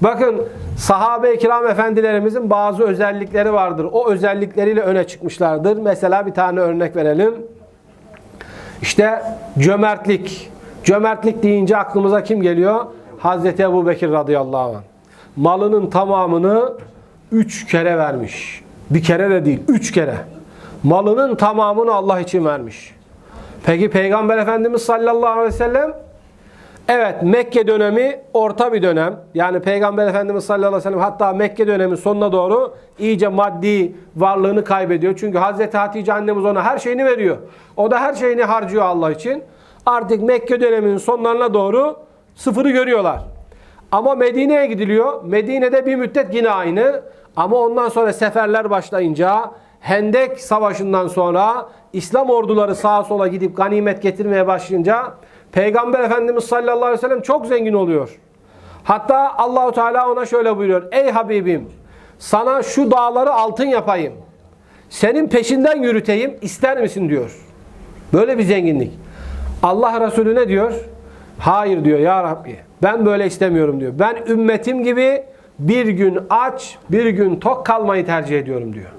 Bakın sahabe-i kiram efendilerimizin bazı özellikleri vardır. O özellikleriyle öne çıkmışlardır. Mesela bir tane örnek verelim. İşte cömertlik. Cömertlik deyince aklımıza kim geliyor? Hazreti Ebu Bekir radıyallahu anh. Malının tamamını üç kere vermiş. Bir kere de değil, üç kere. Malının tamamını Allah için vermiş. Peki Peygamber Efendimiz sallallahu aleyhi ve sellem Evet Mekke dönemi orta bir dönem. Yani Peygamber Efendimiz sallallahu aleyhi ve sellem hatta Mekke dönemi sonuna doğru iyice maddi varlığını kaybediyor. Çünkü Hazreti Hatice annemiz ona her şeyini veriyor. O da her şeyini harcıyor Allah için. Artık Mekke döneminin sonlarına doğru sıfırı görüyorlar. Ama Medine'ye gidiliyor. Medine'de bir müddet yine aynı. Ama ondan sonra seferler başlayınca Hendek Savaşı'ndan sonra İslam orduları sağa sola gidip ganimet getirmeye başlayınca Peygamber Efendimiz sallallahu aleyhi ve sellem çok zengin oluyor. Hatta Allahu Teala ona şöyle buyuruyor. Ey Habibim sana şu dağları altın yapayım. Senin peşinden yürüteyim ister misin diyor. Böyle bir zenginlik. Allah Resulü ne diyor? Hayır diyor ya Rabbi. Ben böyle istemiyorum diyor. Ben ümmetim gibi bir gün aç, bir gün tok kalmayı tercih ediyorum diyor.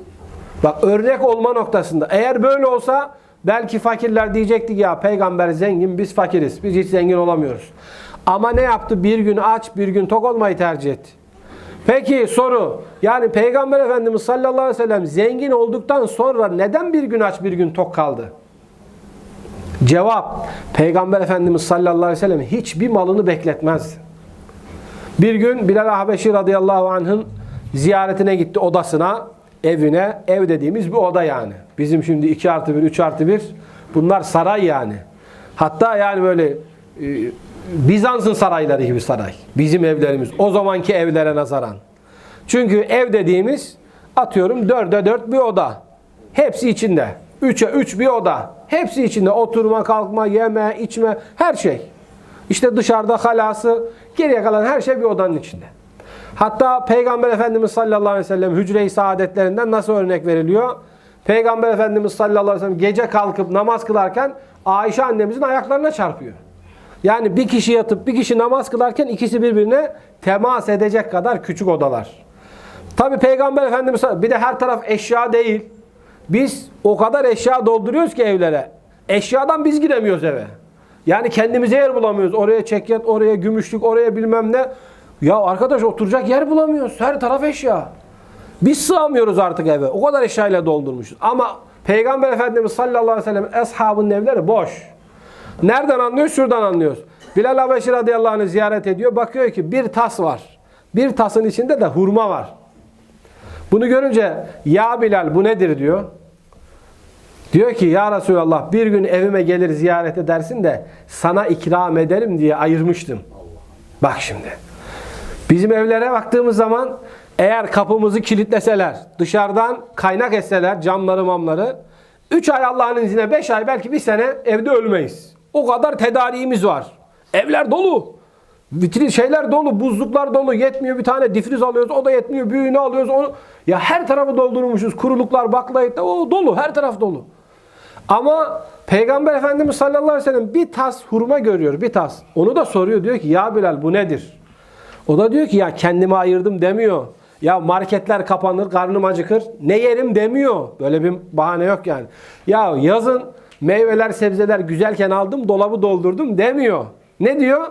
Bak örnek olma noktasında. Eğer böyle olsa belki fakirler diyecekti ya peygamber zengin biz fakiriz. Biz hiç zengin olamıyoruz. Ama ne yaptı? Bir gün aç, bir gün tok olmayı tercih etti. Peki soru. Yani Peygamber Efendimiz sallallahu aleyhi ve sellem zengin olduktan sonra neden bir gün aç, bir gün tok kaldı? Cevap. Peygamber Efendimiz sallallahu aleyhi ve sellem hiçbir malını bekletmezdi. Bir gün Bilal Habeşi radıyallahu anh'ın ziyaretine gitti odasına, evine. Ev dediğimiz bir oda yani. Bizim şimdi 2 artı 1, 3 artı 1 bunlar saray yani. Hatta yani böyle e, Bizans'ın sarayları gibi saray. Bizim evlerimiz. O zamanki evlere nazaran. Çünkü ev dediğimiz atıyorum 4'e 4 bir oda. Hepsi içinde. 3'e 3 bir oda. Hepsi içinde. Oturma, kalkma, yeme, içme her şey. İşte dışarıda halası, geriye kalan her şey bir odanın içinde. Hatta Peygamber Efendimiz sallallahu aleyhi ve sellem hücre-i saadetlerinden nasıl örnek veriliyor? Peygamber Efendimiz sallallahu aleyhi ve sellem gece kalkıp namaz kılarken Ayşe annemizin ayaklarına çarpıyor. Yani bir kişi yatıp bir kişi namaz kılarken ikisi birbirine temas edecek kadar küçük odalar. Tabi Peygamber Efendimiz bir de her taraf eşya değil. Biz o kadar eşya dolduruyoruz ki evlere. Eşyadan biz giremiyoruz eve. Yani kendimize yer bulamıyoruz. Oraya çekyat, oraya gümüşlük, oraya bilmem ne. Ya arkadaş oturacak yer bulamıyoruz. Her taraf eşya. Biz sığamıyoruz artık eve. O kadar eşyayla doldurmuşuz. Ama Peygamber Efendimiz sallallahu aleyhi ve sellem eshabının evleri boş. Nereden anlıyoruz? Şuradan anlıyoruz. Bilal Habeşi radıyallahu anh'ı ziyaret ediyor. Bakıyor ki bir tas var. Bir tasın içinde de hurma var. Bunu görünce ya Bilal bu nedir diyor. Diyor ki ya Resulallah bir gün evime gelir ziyaret edersin de sana ikram ederim diye ayırmıştım. Bak şimdi. Bizim evlere baktığımız zaman eğer kapımızı kilitleseler, dışarıdan kaynak etseler camları mamları 3 ay Allah'ın izniyle 5 ay belki bir sene evde ölmeyiz. O kadar tedariğimiz var. Evler dolu. Vitrin şeyler dolu, buzluklar dolu. Yetmiyor bir tane difriz alıyoruz. O da yetmiyor. Büyüğünü alıyoruz. Onu ya her tarafı doldurmuşuz. Kuruluklar, baklayıklar. O dolu. Her taraf dolu. Ama Peygamber Efendimiz sallallahu aleyhi ve sellem bir tas hurma görüyor. Bir tas. Onu da soruyor. Diyor ki ya Bilal bu nedir? O da diyor ki ya kendime ayırdım demiyor. Ya marketler kapanır, karnım acıkır. Ne yerim demiyor. Böyle bir bahane yok yani. Ya yazın meyveler, sebzeler güzelken aldım, dolabı doldurdum demiyor. Ne diyor?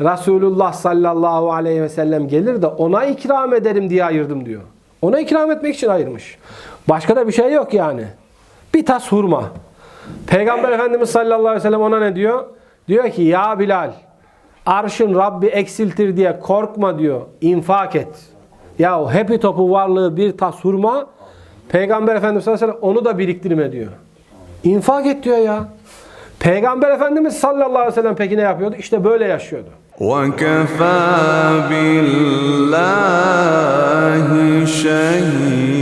Resulullah sallallahu aleyhi ve sellem gelir de ona ikram ederim diye ayırdım diyor. Ona ikram etmek için ayırmış. Başka da bir şey yok yani. Bir tas hurma. Peygamber Efendimiz sallallahu aleyhi ve sellem ona ne diyor? Diyor ki ya Bilal arşın Rabbi eksiltir diye korkma diyor. infak et. Ya hepi topu varlığı bir tas hurma Peygamber Efendimiz sallallahu aleyhi ve sellem onu da biriktirme diyor. İnfak et diyor ya. Peygamber Efendimiz sallallahu aleyhi ve sellem peki ne yapıyordu? İşte böyle yaşıyordu. وكفى بالله شهيدا